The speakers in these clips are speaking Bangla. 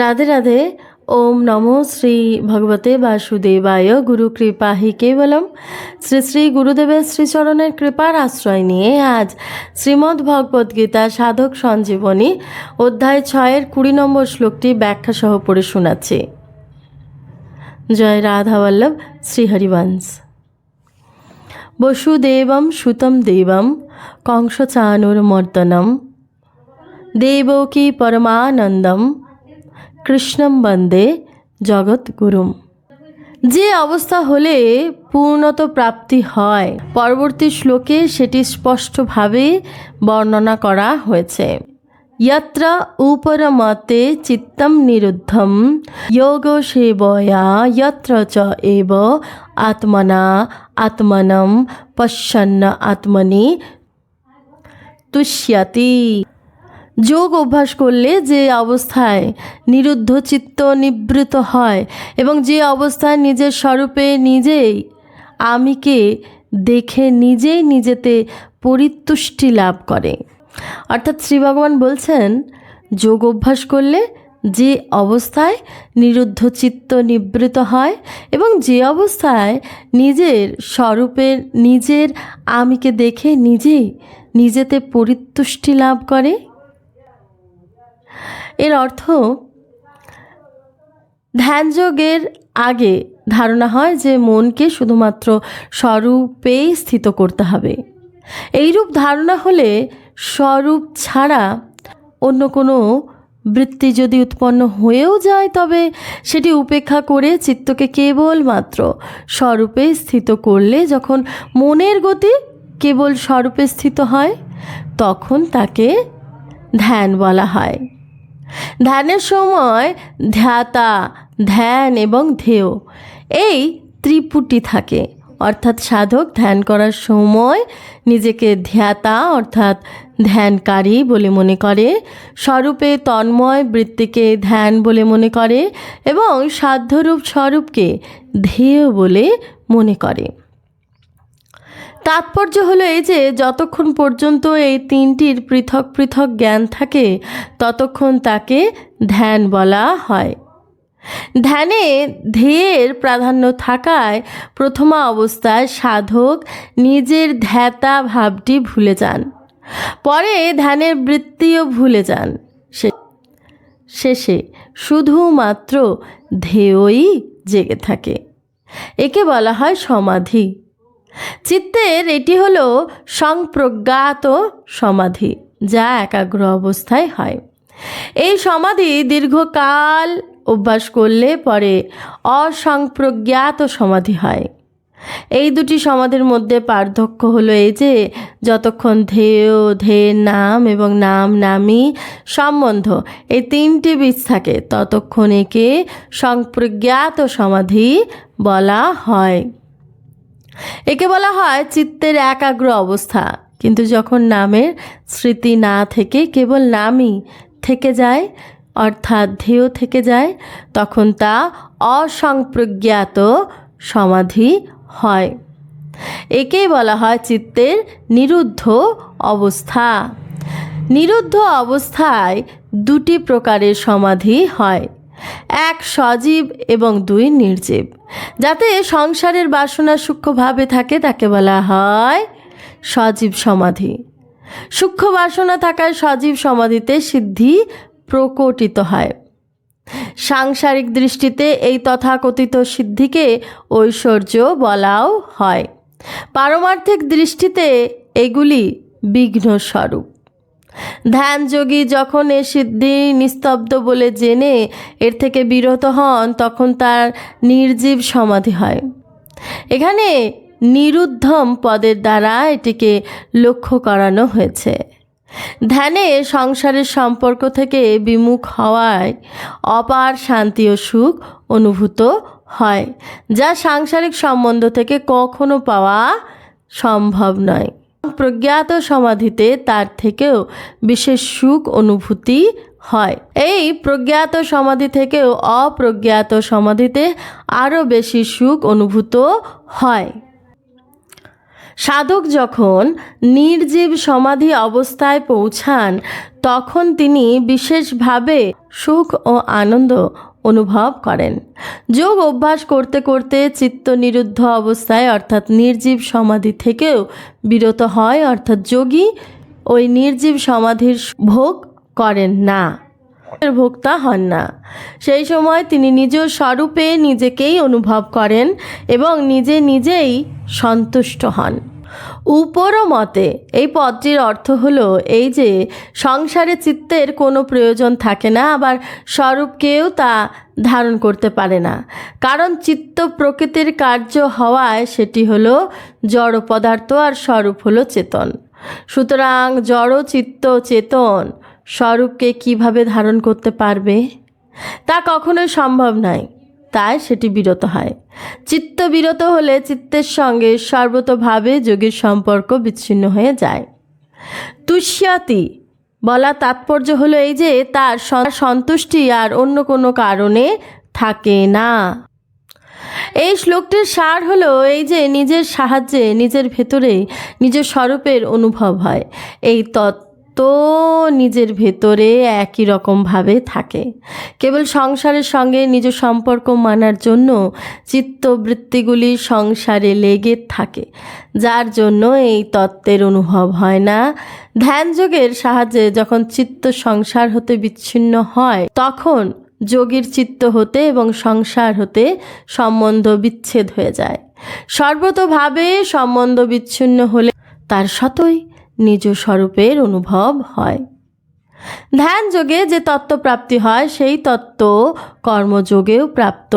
রাধে রাধে ওম নমো শ্রী ভগবতে বাসুদেবায় গুরু কৃপা হি কেবলম শ্রী শ্রী গুরুদেবের শ্রীচরণের কৃপার আশ্রয় নিয়ে আজ শ্রীমদ্ ভগবদ গীতা সাধক সঞ্জীবনী অধ্যায় ছয়ের কুড়ি নম্বর শ্লোকটি ব্যাখ্যা সহ পড়ে শোনাচ্ছি। জয় রাধাবল্লভ শ্রীহরিবংশ বসুদেবম সুতম দেবম কংসচানুর্মর্দনম দেবকী পরমানন্দম। কৃষ্ণম বন্দে জগৎগুরুম যে অবস্থা হলে পূর্ণত প্রাপ্তি হয়। পরবর্তী শ্লোকে সেটি স্পষ্টভাবে বর্ণনা করা হয়েছে। যত্র উপরমতে চিত্তম নিরুদ্ধম যোগ সেবয়া যত্র চ এব আত্মনা আত্মনম পশ্যন্ন আত্মনি তুষ্যাতি যোগ অভ্যাস করলে যে অবস্থায় নিরুদ্ধ চিত্ত নিবৃত হয় এবং যে অবস্থায় নিজের স্বরূপে নিজেই আমিকে দেখে নিজেই নিজেতে পরিতুষ্টি লাভ করে। অর্থাৎ শ্রী ভগবান বলছেন, যোগ অভ্যাস করলে যে অবস্থায় নিরুদ্ধ চিত্ত নিবৃত হয় এবং যে অবস্থায় নিজের স্বরূপের নিজের আমিকে দেখে নিজেই নিজেতে পরিতুষ্টি লাভ করে এর অর্থ, ধ্যানযোগের আগে ধারণা হয় যে মনকে শুধুমাত্র স্বরূপেই স্থিত করতে হবে। এইরূপ ধারণা হলে স্বরূপ ছাড়া অন্য কোনো বৃত্তি যদি উৎপন্ন হয়েও যায়, তবে সেটি উপেক্ষা করে চিত্তকে কেবলমাত্র স্বরূপে স্থিত করলে যখন মনের গতি কেবল স্বরূপে স্থিত হয়, তখন তাকে ধ্যান বলা হয়। ধ্যানের সময় ধ্যাতা, ধ্যান এবং ধেয় এই ত্রিপুটি থাকে। অর্থাৎ সাধক ধ্যান করার সময় নিজেকে ধ্যাতা অর্থাৎ ধ্যানকারী বলে মনে করে, স্বরূপে তন্ময় বৃত্তিকে ধ্যান বলে মনে করে এবং সাধ্যরূপ স্বরূপকে ধেয় বলে মনে করে। তাৎপর্য হলো এই যে যতক্ষণ পর্যন্ত এই তিনটির পৃথক পৃথক জ্ঞান থাকে, ততক্ষণ তাকে ধ্যান বলা হয়। ধ্যানে ধ্যেয়ের প্রাধান্য থাকায় প্রথমা অবস্থায় সাধক নিজের ধ্যাতা ভাবটি ভুলে যান। পরে ধ্যানের বৃত্তিও ভুলে যান। শেষে শুধুমাত্র ধ্যেয়ই জেগে থাকে। একে বলা হয় সমাধি। চিত্তের এটি হলো সংপ্রজ্ঞাত সমাধি, যা একাগ্র অবস্থায় হয়। এই সমাধি দীর্ঘকাল অভ্যাস করলে পরে অসংপ্রজ্ঞাত সমাধি হয়। এই দুটি সমাধির মধ্যে পার্থক্য হলো এই যে, যতক্ষণ ধেয় ধেয়ের নাম এবং নাম নামী সম্বন্ধ এই তিনটি বীজ থাকে, ততক্ষণ একে সংপ্রজ্ঞাত সমাধি বলা হয়। একে বলা হয় চিত্তের একাগ্র অবস্থা। কিন্তু যখন নামের স্মৃতি না থেকে কেবল নামই থেকে যায়, অর্থাৎ ধেয় থেকে যায়, তখন তা অসংপ্রজ্ঞাত সমাধি হয়। একেই বলা হয় চিত্তের নিরুদ্ধ অবস্থা। নিরুদ্ধ অবস্থায় দুটি প্রকারের সমাধি হয়। এক সজীব এবং দুই নির্জীব। যাতে সংসারের বাসনা সূক্ষ্মভাবে থাকে, তাকে বলা হয় সজীব সমাধি। সূক্ষ্ম বাসনা থাকায় সজীব সমাধিতে সিদ্ধি প্রকটিত হয়। সাংসারিক দৃষ্টিতে এই তথাকথিত সিদ্ধিকে ঐশ্বর্য বলাও হয়। পারমার্থিক দৃষ্টিতে এগুলি বিঘ্ন স্বরূপ ধ্যানযোগী যখন এ সিদ্ধি নিস্তব্ধ বলে জেনে এর থেকে বিরত হন, তখন তার নির্জীব সমাধি হয়। এখানে নিরুদ্ধম পদের দ্বারা এটিকে লক্ষ্য করানো হয়েছে। ধ্যানে সংসারের সম্পর্ক থেকে বিমুখ হওয়ায় অপার শান্তি ও সুখ অনুভূত হয়, যা সাংসারিক সম্বন্ধ থেকে কখনো পাওয়া সম্ভব নয়। প্রজ্ঞাত সমাধিতে তার থেকেও বিশেষ সুখ অনুভূতি হয়। এই প্রজ্ঞাত সমাধি থেকেও অপ্রজ্ঞাত সমাধিতে আরও বেশি সুখ অনুভূত হয়। সাধক যখন নির্জীব সমাধি অবস্থায় পৌঁছান, তখন তিনি বিশেষভাবে সুখ ও আনন্দ অনুভব করেন। যোগ অভ্যাস করতে করতে চিত্ত নিরুদ্ধ অবস্থায় অর্থাৎ নির্জীব সমাধি থেকেও বিরত হয়, অর্থাৎ যোগী ওই নির্জীব সমাধির ভোগ করেন না। ভোক্তা হন না। সেই সময় তিনি নিজ স্বরূপে নিজেকেই অনুভব করেন এবং নিজে নিজেই সন্তুষ্ট হন। উপর মতে এই পদটির অর্থ হলো এই যে, সংসারে চিত্তের কোনো প্রয়োজন থাকে না, আবার স্বরূপকেও তা ধারণ করতে পারে না। কারণ চিত্ত প্রকৃতির কার্য হওয়ায় সেটি হলো জড় পদার্থ আর স্বরূপ হলো চেতন। সুতরাং জড়, চিত্ত, চেতন স্বরূপকে কীভাবে ধারণ করতে পারবে? তা কখনোই সম্ভব নয়। তাই সেটি বিরত হয়। চিত্ত বিরত হলে চিত্তের সঙ্গে সর্বতভাবে যোগের সম্পর্ক বিচ্ছিন্ন হয়ে যায়। তুষ্যাতি বলা তাৎপর্য হলো এই যে তার সন্তুষ্টি আর অন্য কোনো কারণে থাকে না। এই শ্লোকটির সার হলো এই যে নিজের সাহায্যে নিজের ভেতরে নিজের স্বরূপের অনুভব হয়। এই তত্ত্ব নিজের ভেতরে একই রকমভাবে থাকে। কেবল সংসারের সঙ্গে নিজ সম্পর্ক মানার জন্য চিত্তবৃত্তিগুলি সংসারে লেগে থাকে, যার জন্য এই তত্ত্বের অনুভব হয় না। ধ্যান যোগের সাহায্যে যখন চিত্ত সংসার হতে বিচ্ছিন্ন হয়, তখন যোগীর চিত্ত হতে এবং সংসার হতে সম্বন্ধ বিচ্ছেদ হয়ে যায়। সর্বতভাবে সম্বন্ধ বিচ্ছিন্ন হলে তার সতই নিজ স্বরূপের অনুভব হয়। ধ্যান যোগে যে তত্ত্ব প্রাপ্তি হয়, সেই তত্ত্ব কর্মযোগেও প্রাপ্ত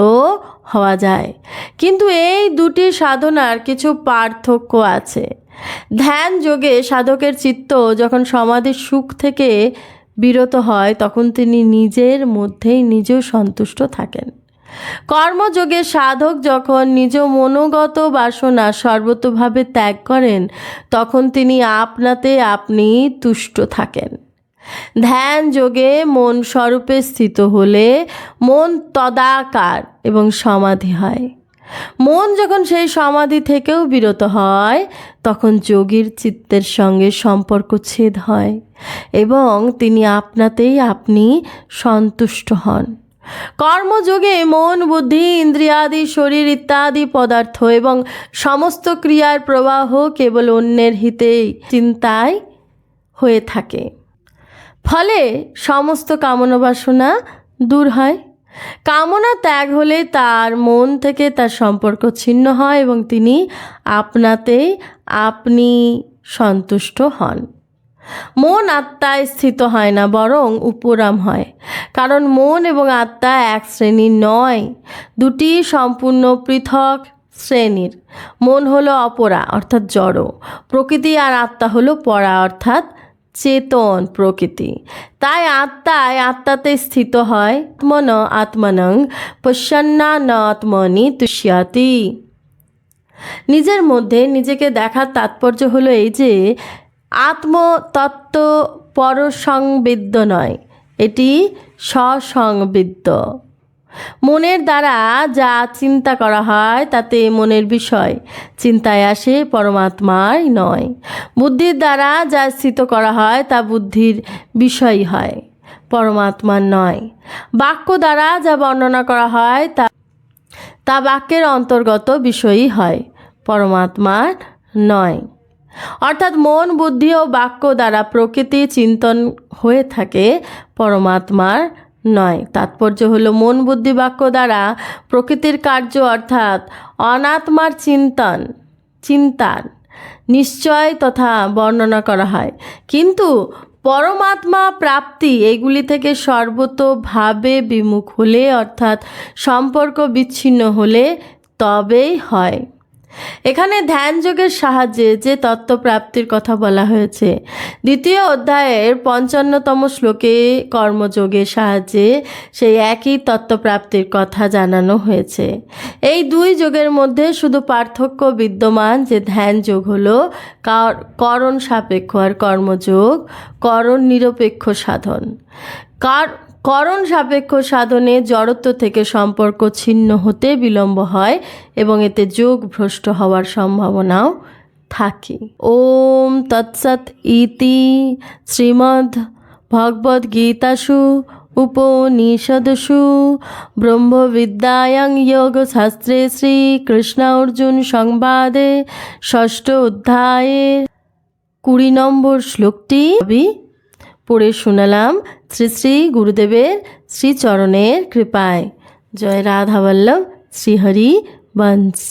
হওয়া যায়। কিন্তু এই দুটি সাধনার কিছু পার্থক্য আছে। ধ্যান যোগে সাধকের চিত্ত যখন সমাধির সুখ থেকে বিরত হয়, তখন তিনি নিজের মধ্যেই নিজেও সন্তুষ্ট থাকেন। কর্মযোগে সাধক যখন নিজ মনোগত বাসনা সর্বতভাবে ত্যাগ করেন, তখন তিনি আপনাতে আপনি তুষ্ট থাকেন। ধ্যান যোগে মন স্বরূপে স্থিত হলে মন তদাকার এবং সমাধি হয়। মন যখন সেই সমাধি থেকেও বিরত হয়, তখন যোগীর চিত্তের সঙ্গে সম্পর্ক ছেদ হয় এবং তিনি আপনাতেই আপনি সন্তুষ্ট হন। কর্মযোগে মন, বুদ্ধি, ইন্দ্রিয়াদি, শরীর ইত্যাদি পদার্থ এবং সমস্ত ক্রিয়ার প্রবাহ কেবল অন্যের হিতেই চিন্তায় হয়ে থাকে। ফলে সমস্ত কামনা বাসনা দূর হয়। কামনা ত্যাগ হলে তার মন থেকে তার সম্পর্ক ছিন্ন হয় এবং তিনি আপনাতেই আপনি সন্তুষ্ট হন। মন আত্মায় স্থিত হয় না, বরং উপরাম হয়। কারণ মন এবং আত্মা এক শ্রেণির নয়, দুটি সম্পূর্ণ পৃথক শ্রেণির। মন হলো অপরা, অর্থাৎ জড়। প্রকৃতি আর আত্মা হলো পরা, অর্থাৎ চেতন প্রকৃতি। তাই আত্মায় আত্মাতে স্থিত হয় আত্মন, আত্মনং পশ্যন্না ন আত্মনি তুষ্যাতি। নিজের মধ্যে নিজেকে দেখার তাৎপর্য হলো এই যে আত্মতত্ত্ব পরসংবিদ্য নয়, এটি স্বসংবিদ্য মনের দ্বারা যা চিন্তা করা হয়, তাতে মনের বিষয় চিন্তায় আসে পরমাত্মাই নয়। বুদ্ধির দ্বারা যা স্থিত করা হয়, তা বুদ্ধির বিষয় হয়, পরমাত্মার নয়। বাক্য দ্বারা যা বর্ণনা করা হয়, তা তা বাক্যের অন্তর্গত বিষয়ই হয়, পরমাত্মার নয়। অর্থাৎ মন, বুদ্ধি ও বাক্য দ্বারা প্রকৃতি চিন্তন হয়ে থাকে পরমাত্মার নয়। তাৎপর্য হলো মন, বুদ্ধি, বাক্য দ্বারা প্রকৃতির কার্য অর্থাৎ অনাত্মার চিন্তন, চিন্তার নিশ্চয় তথা বর্ণনা করা হয়। কিন্তু পরমাত্মা প্রাপ্তি এগুলি থেকে সর্বতোভাবে বিমুখ হলে অর্থাৎ সম্পর্ক বিচ্ছিন্ন হলে তবেই হয়। এখানে ধ্যান যোগের সাহায্যে যে তত্ত্ব প্রাপ্তির কথা বলা হয়েছে। দ্বিতীয় অধ্যায়ের পঞ্চান্নতম শ্লোকে কর্মযোগের সাহায্যে সেই একই তত্ত্ব প্রাপ্তির কথা জানানো হয়েছে। এই দুই যোগের মধ্যে শুধু পার্থক্য বিদ্যমান যে ধ্যান যোগ হলো কার- করণ সাপেক্ষ আর কর্মযোগ, করণ নিরপেক্ষ সাধন। কার করণ সাপেক্ষ সাধনে জড়ত্ব থেকে সম্পর্ক ছিন্ন হতে বিলম্ব হয় এবং এতে যোগ ভ্রষ্ট হওয়ার সম্ভাবনাও থাকে। ওম তৎসৎ ইতি শ্রীমদ্ ভগবদ গীতাসু উপনিষদসু ব্রহ্মবিদ্যায়াং যোগশাস্ত্রে শ্রীকৃষ্ণ অর্জুন সংবাদে ষষ্ঠ অধ্যায়ে কুড়ি নম্বর শ্লোকটি পড়ে শোনালাম শ্রী শ্রী গুরুদেবের শ্রীচরণের কৃপায়। জয় রাধাবল্লভ শ্রীহরি বংশ